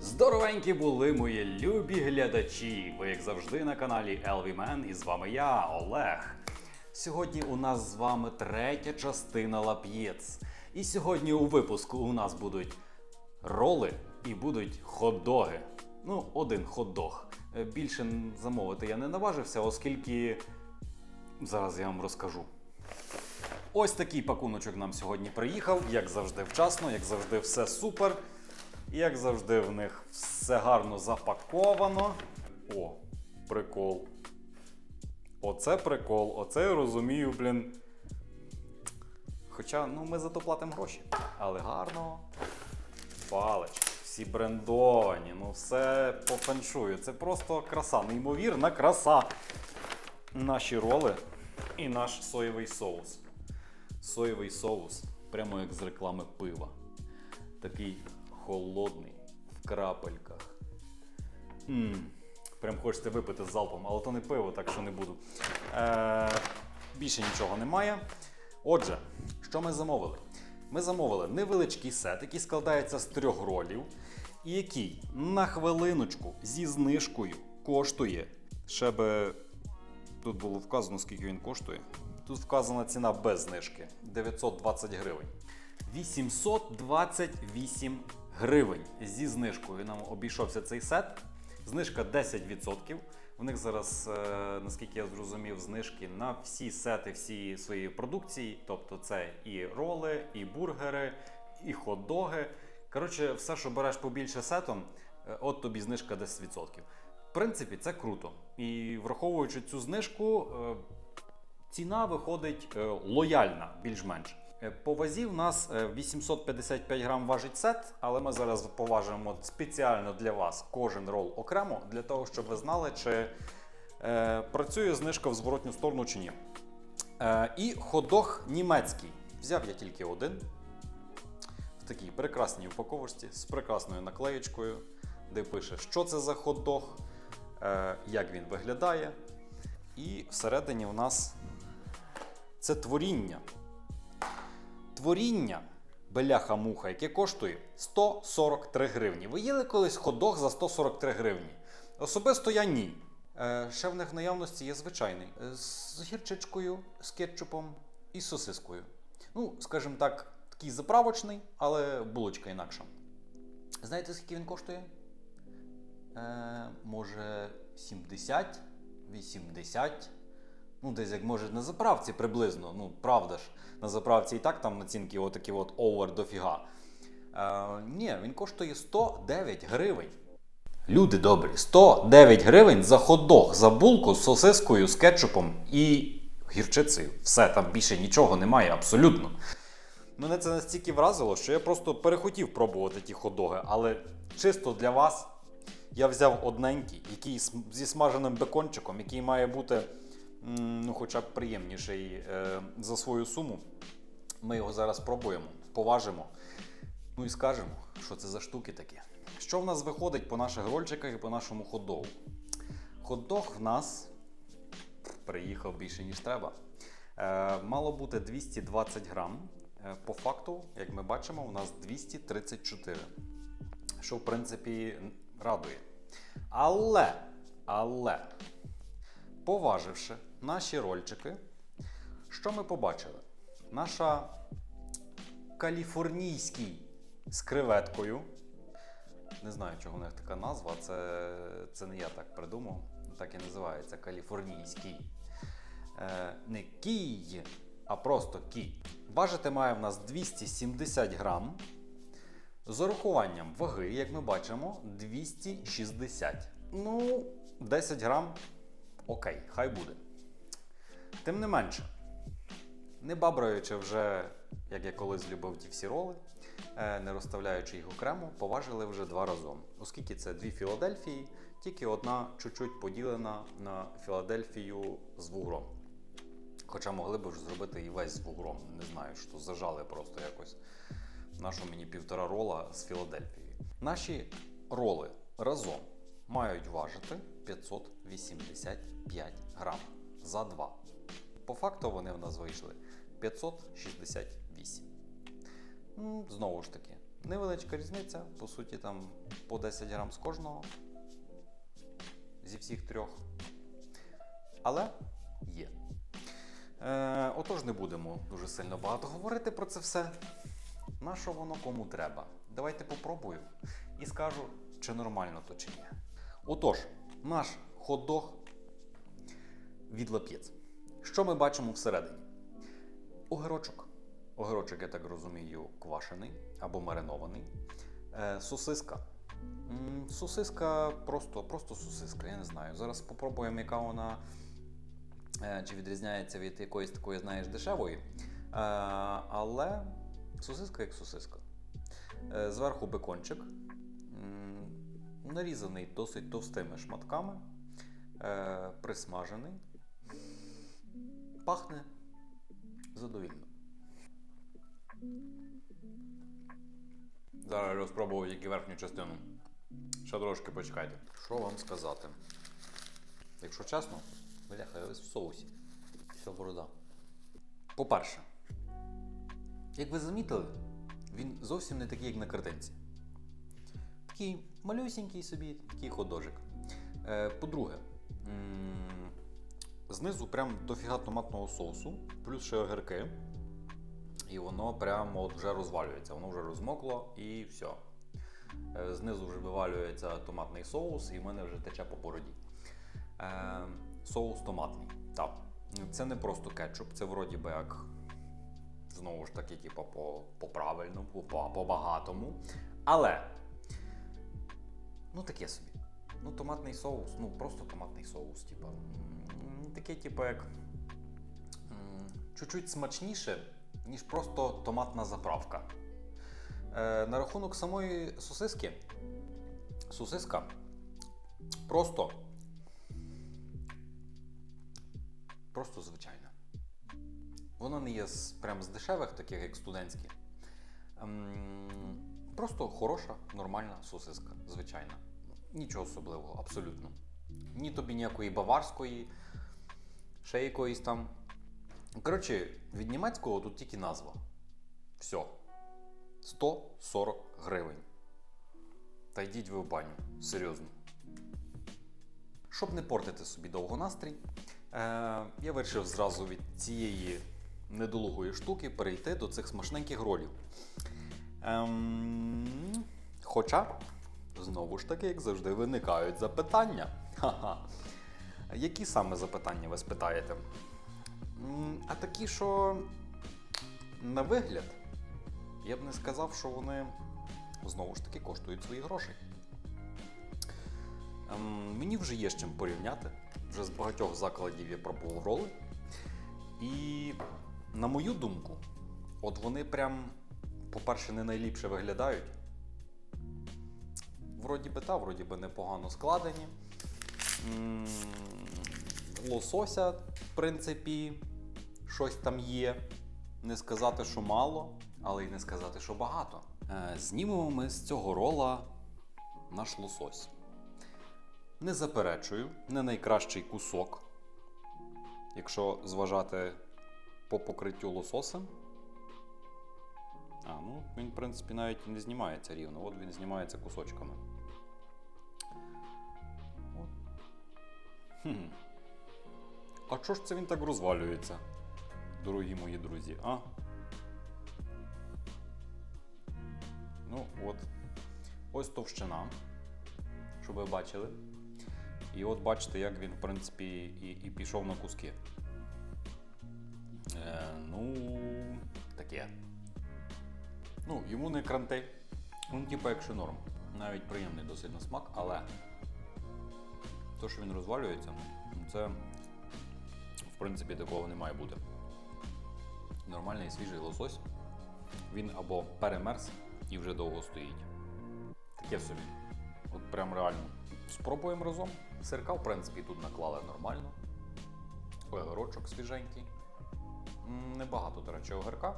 Здоровенькі були мої любі глядачі. Ви, як завжди, на каналі LV-Man і з вами я, Олег. Сьогодні у нас з вами третя частина Лап'єц. І сьогодні у випуску у нас будуть роли і будуть хот-доги. Ну, один хот-дог. Е, Більше замовити я не наважився, оскільки зараз я вам розкажу. Ось такий пакуночок нам сьогодні приїхав, як завжди, вчасно, як завжди, все супер. Як завжди, в них все гарно запаковано. О, прикол. Оце прикол, оце я розумію, блін. Хоча, ну, ми за то платимо гроші. Але гарно. Палички, всі брендовані, ну все по феншую. Це просто краса, неймовірна краса. Наші роли і наш соєвий соус. Соєвий соус, прямо як з реклами пива. Такий холодний, в крапельках. Мм, прям хочеться випити залпом, але то не пиво, так що не буду. Е, більше нічого немає. Отже, що ми замовили? Ми замовили невеличкий сет, який складається з трьох ролів, і який на хвилиночку зі знижкою коштує. Ще би тут було вказано, скільки він коштує. Тут вказана ціна без знижки 920 гривень. 828 гривень зі знижкою нам обійшовся цей сет. Знижка 10%. У них зараз, е, наскільки я зрозумів, знижки на всі сети, всі свої продукції. Тобто це і роли, і бургери, і хот-доги. Коротше, все, що береш побільше сетом, е, от тобі знижка 10%. В принципі, це круто. І враховуючи цю знижку, е, ціна виходить е, лояльна, більш-менш. Е, По вазі в нас е, 855 грам важить сет, але ми зараз поважимо спеціально для вас кожен рол окремо, для того, щоб ви знали, чи е, працює знижка в зворотню сторону чи ні. Е, і ходох німецький. Взяв я тільки один. В такій прекрасній упаковочці з прекрасною наклеєчкою, де пише, що це за хот-дог, е, як він виглядає. І всередині у нас це творіння. Творіння беляха-муха, яке коштує 143 гривні. Ви їли колись хот-дог за 143 гривні? Особисто я ні. Е, ще в них в наявності є звичайний е, з гірчичкою, з кетчупом і з сосискою. Ну, скажімо так, такий заправочний, але булочка інакша. Знаєте, скільки він коштує? Е, може, 70, 80. Ну, десь як може на заправці приблизно. Ну, правда ж, на заправці і так там націнки отакі от овер дофіга. Е, ні, він коштує 109 гривень. Люди добрі, 109 гривень за хот-дог, за булку з сосискою, з кетчупом і гірчицею. Все, там більше нічого немає, абсолютно. Мене це настільки вразило, що я просто перехотів пробувати ті хот-доги, але чисто для вас я взяв одненький, який зі смаженим бекончиком, який має бути ну, хоча б приємніший е, за свою суму. Ми його зараз пробуємо, поважимо. Ну і скажемо, що це за штуки такі. Що в нас виходить по наших рольчиках і по нашому хот-догу? Хот-дог в нас приїхав більше, ніж треба. Е, мало бути 220 грам. Е, по факту, як ми бачимо, у нас 234. Що, в принципі, радує. Але, але, поваживши наші рольчики, що ми побачили? Наша каліфорнійський з креветкою. Не знаю, чого у них така назва. Це, це не я так придумав. Так і називається каліфорнійський. Е, не кій, а просто кій. Важити має в нас 270 грам. З урахуванням ваги, як ми бачимо, 260. Ну, 10 грам. Окей, хай буде. Тим не менше, не бабраючи вже, як я колись любив ті всі роли, е, не розставляючи їх окремо, поважили вже два разом. Оскільки це дві Філадельфії, тільки одна чуть-чуть поділена на Філадельфію з вугром. Хоча могли б вже зробити і весь з вугром. Не знаю, що зажали просто якось. Нашу мені півтора рола з Філадельфії. Наші роли разом мають важити 585 грам. за 2. По факту вони в нас вийшли 568. Знову ж таки, невеличка різниця, по суті, там по 10 грам з кожного зі всіх трьох. Але є. Е, отож, не будемо дуже сильно багато говорити про це все. На що воно кому треба? Давайте попробую і скажу, чи нормально то чи ні. Отож, наш хот-дог від лап'єц. Що ми бачимо всередині? Огірочок. Огірочок, я так розумію, квашений або маринований. Е, сосиска. М, Сосиска просто, просто сосиска, я не знаю. Зараз спробуємо, яка вона е, чи відрізняється від якоїсь такої, знаєш, дешевої. Е, але сосиска як сосиска. Е, зверху бекончик. Нарізаний досить товстими шматками, е, присмажений. Пахне задовільно. Зараз я спробую тільки верхню частину. Ще трошки почекайте. Що вам сказати? Якщо чесно, бляха, я весь в соусі. Вся борода. По-перше, як ви замітили, він зовсім не такий, як на картинці. Такий малюсінький собі, такий ходожик. Е, по-друге, знизу прям дофіга томатного соусу, плюс ще огірки. І воно прямо от вже розвалюється, воно вже розмокло і все. Е, Знизу вже вивалюється томатний соус, і в мене вже тече по бороді. Е, соус томатний. Так. Це не просто кетчуп, це вроді би як знову ж таки, типу, по, по правильному, по, по багатому. Але ну таке собі. Ну, томатний соус, ну просто томатний соус, типу. Таке, типу, як чуть-чуть смачніше, ніж просто томатна заправка. Е, на рахунок самої сосиски, сосиска просто. Просто звичайна. Вона не є з, прям з дешевих, таких як студентські. Ем, просто хороша, нормальна сосиска, звичайна. Нічого особливого, абсолютно. Ні тобі ніякої баварської, ще якоїсь там. Коротше, від німецького тут тільки назва. Все. 140 гривень. Та йдіть ви в баню. Серйозно. Щоб не портити собі довго настрій, е, я вирішив зразу від цієї недолугої штуки перейти до цих смачненьких ролів. Ем, хоча, знову ж таки, як завжди, виникають запитання. Ха-ха. Які саме запитання ви спитаєте? А такі, що на вигляд, я б не сказав, що вони знову ж таки коштують свої гроші. Ем, мені вже є з чим порівняти. Вже з багатьох закладів я пробував роли. І на мою думку, от вони прям, по-перше, не найліпше виглядають. Вроді би та, вроді би непогано складені. Лосося, в принципі, щось там є. Не сказати, що мало, але й не сказати, що багато. Е, Знімемо ми з цього рола наш лосось. Не заперечую, не найкращий кусок, якщо зважати по покриттю лососем. А, ну він, в принципі, навіть не знімається рівно. От він знімається кусочками. От. Хм. А чого ж це він так розвалюється, дорогі мої друзі, а? Ну, от. Ось товщина, щоб ви бачили. І от бачите, як він, в принципі, і, і пішов на куски. Ну, таке. Ну, йому не кранти. Ну, типу, якщо норм. Навіть приємний досить на смак, але то, що він розвалюється, ну, це в принципі такого не має бути. Нормальний свіжий лосось. Він або перемерз і вже довго стоїть. Таке собі. От прям реально. Спробуємо разом. Сирка, в принципі, тут наклали нормально. Огірочок свіженький. Небагато, до речі, огірка.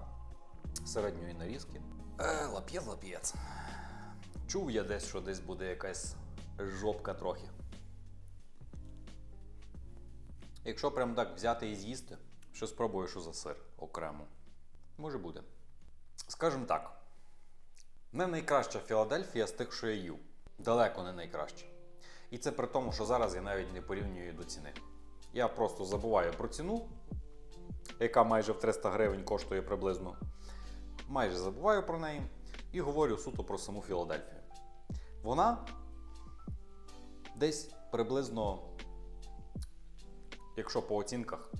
Середньої нарізки. Е, лап'єц, лап'єц. Чув я десь, що десь буде якась жопка трохи. Якщо прям так взяти і з'їсти, що спробую, що за сир окремо. Може буде. Скажімо так, не найкраща Філадельфія з тих, що я їв. Далеко не найкраща. І це при тому, що зараз я навіть не порівнюю до ціни. Я просто забуваю про ціну, яка майже в 300 гривень коштує приблизно. Майже забуваю про неї і говорю суто про саму Філадельфію. Вона десь приблизно, якщо по оцінках,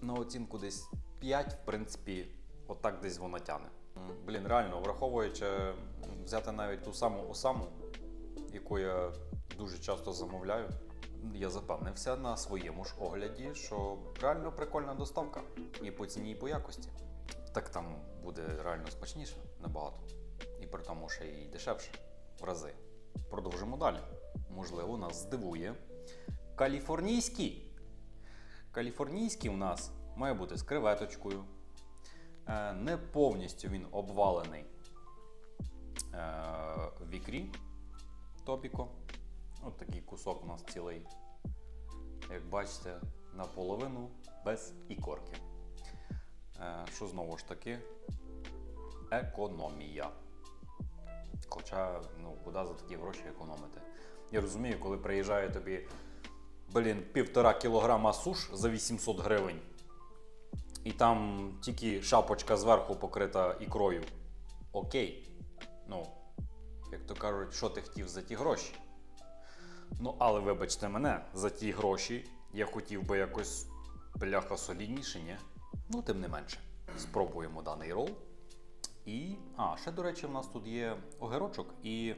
на оцінку десь 5, в принципі, отак десь вона тяне. Блін, реально, враховуючи взяти навіть ту саму осаму, яку я дуже часто замовляю, я запевнився на своєму ж огляді, що реально прикольна доставка і по ціні, і по якості. Так там буде реально смачніше набагато. І при тому ще й дешевше в рази. Продовжимо далі. Можливо, нас здивує. Каліфорнійський. Каліфорнійський у нас має бути з креветочкою. Е, Не повністю він обвалений е, в ікрі топіко. От такий кусок у нас цілий. Як бачите, наполовину без ікорки. Е, Що знову ж таки, економія. Хоча, ну, куди за такі гроші економити? Я розумію, коли приїжджає тобі, блін, півтора кілограма суш за 800 гривень, і там тільки шапочка зверху покрита ікрою. Окей. Ну, як то кажуть, що ти хотів за ті гроші? Ну, але вибачте мене, за ті гроші я хотів би якось бляха солідніше, ні? Ну, тим не менше. Спробуємо даний рол. І. А, ще, до речі, в нас тут є огірочок і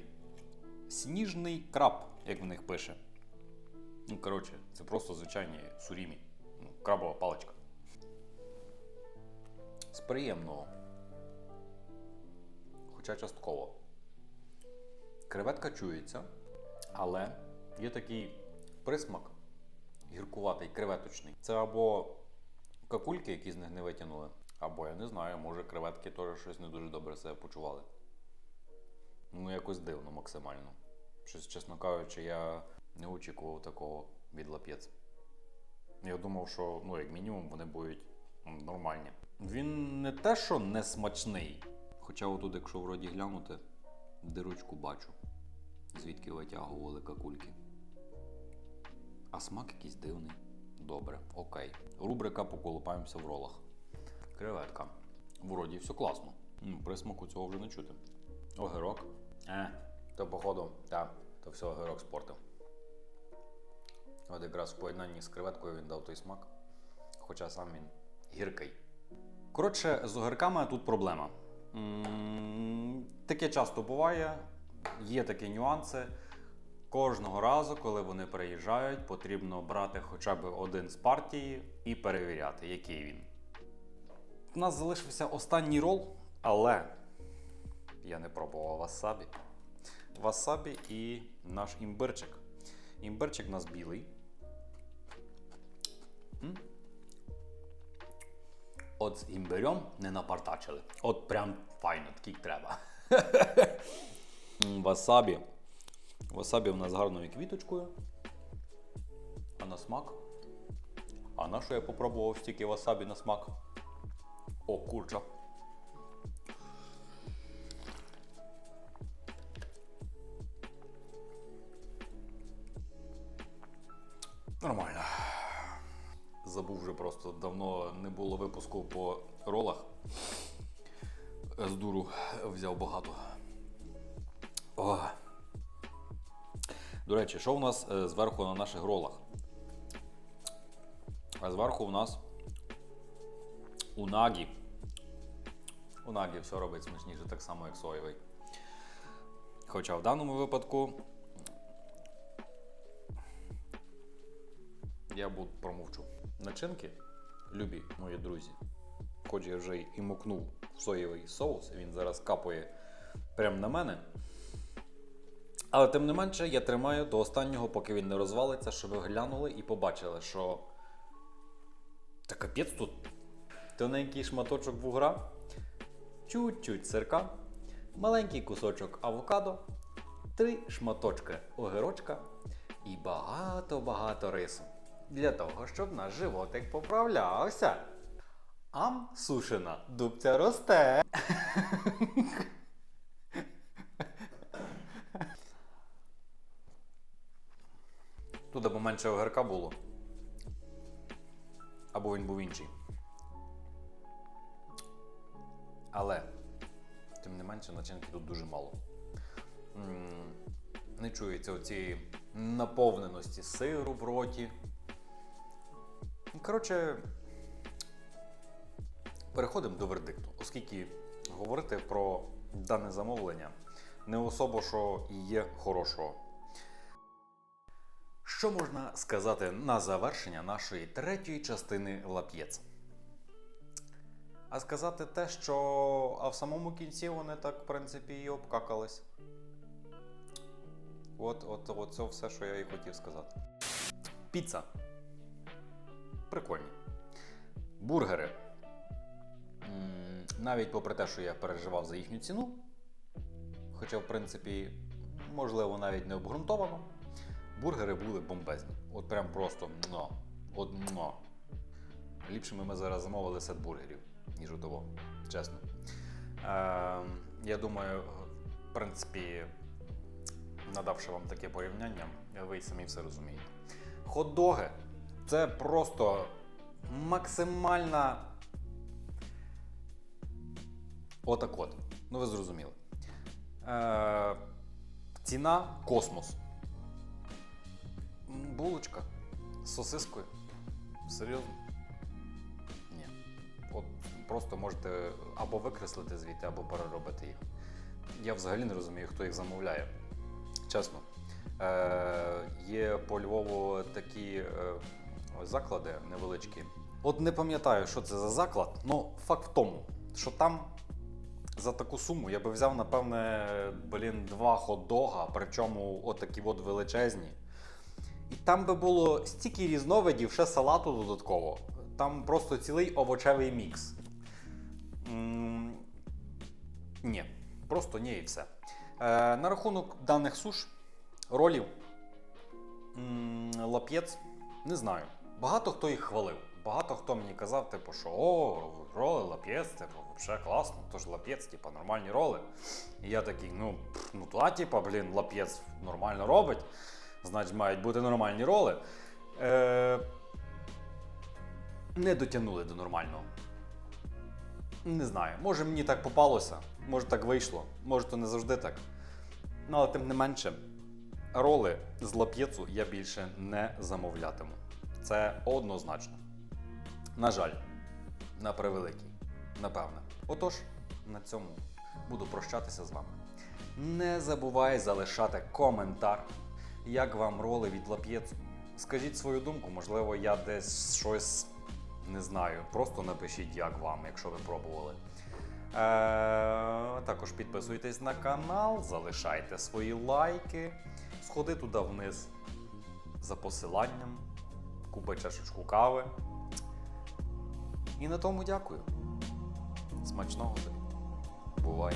сніжний краб, як в них пише. Ну, коротше, це просто звичайні сурімі. Ну, крабова паличка. З приємного. Хоча частково. Креветка чується, але є такий присмак гіркуватий, креветочний. Це або какульки, які з них не витягнули, або я не знаю, може креветки теж щось не дуже добре себе почували. Ну, якось дивно максимально. Щось, чесно кажучи, я не очікував такого від лап'єц. Я думав, що ну, як мінімум вони будуть нормальні. Він не те, що не смачний. Хоча отут, якщо вроді глянути, дирочку бачу, звідки витягували какульки. А смак якийсь дивний. Добре, окей. Рубрика поколупаємося в ролах. Креветка. Вроді все класно. Ну, присмаку цього вже не чути. Огірок. Е, то походу, так, то все огірок спортив. От якраз в поєднанні з креветкою він дав той смак. Хоча сам він гіркий. Коротше, з огірками тут проблема. М, Таке часто буває, є такі нюанси. Кожного разу, коли вони приїжджають, потрібно брати хоча б один з партії і перевіряти, який він. У нас залишився останній рол, але я не пробував васабі. Васабі і наш імбирчик. Імбирчик у нас білий. М? От з імбирем не напартачили. От прям файно, такий треба. Васабі. Васабі в нас гарною квіточкою. А на смак? А на що я попробував стільки васабі на смак? О, курча. Нормально. Забув вже просто давно не було випуску по ролах. З дуру взяв багато. О. До речі, що у нас е, зверху на наших ролах? А зверху у нас унагі. Унагі все робить смачніше, так само, як соєвий. Хоча в даному випадку я буду промовчу. Начинки, любі мої друзі. Хоч я вже і мукнув в соєвий соус, він зараз капає прямо на мене. Але тим не менше, я тримаю до останнього, поки він не розвалиться, щоб ви глянули і побачили, що. Та капець тут. Тоненький шматочок вугра, чуть-чуть сирка, маленький кусочок авокадо, три шматочки огірочка і багато-багато рису. для того, щоб наш животик поправлявся. Ам, сушена, дубця росте. Тут або менше огірка було. Або він був інший. Але, тим не менше, начинки тут дуже мало. Не чується оцієї наповненості сиру в роті. Коротше, переходимо до вердикту, оскільки говорити про дане замовлення не особо що і є хорошого. Що можна сказати на завершення нашої третьої частини лап'єц? А сказати те, що а в самому кінці вони так, в принципі, і обкакались. От, от, от це все, що я і хотів сказати. Піца. Прикольні. Бургери. Навіть попри те, що я переживав за їхню ціну. Хоча, в принципі, можливо, навіть не обґрунтовано. Бургери були бомбезні. От прям просто мно. От мно. Ліпше ми зараз замовили сет бургерів, ніж у того. Чесно. Е, я думаю, в принципі, надавши вам таке порівняння, ви самі все розумієте. Хот-доги це просто максимальна. Отак от. Ну, ви зрозуміли. Е, ціна космос. Булочка з сосискою. Серйозно? Ні. От просто можете або викреслити звідти, або переробити їх. Я взагалі не розумію, хто їх замовляє. Чесно. Е, є по Львову такі е, заклади невеличкі. От не пам'ятаю, що це за заклад, але факт в тому, що там за таку суму я би взяв, напевне, блін, два хот-дога, причому отакі от величезні. Там би було стільки різновидів, ще салату додатково. Там просто цілий овочевий мікс. М, Ні, просто ні і все. Е, на рахунок даних суш, ролів, м, лап'єц, не знаю. Багато хто їх хвалив. Багато хто мені казав, типу, що о, роли, лап'єц, типу, взагалі класно, тож лап'єц, типу, нормальні роли. І я такий, ну, ну та, типу, блін, лап'єц нормально робить, значить, мають бути нормальні роли. Е, не дотягнули до нормального. Не знаю, може мені так попалося, може так вийшло, може то не завжди так. Ну, але тим не менше, роли з лап'єцу я більше не замовлятиму. Це однозначно. На жаль, на превеликий, напевне. Отож, на цьому буду прощатися з вами. Не забувай залишати коментар, як вам роли від лап'єцу. Скажіть свою думку, можливо, я десь щось не знаю. Просто напишіть, як вам, якщо ви пробували. Е, також підписуйтесь на канал, залишайте свої лайки, сходи туди вниз за посиланням, купи чашечку кави. І на тому дякую. Смачного тобі. Бувай!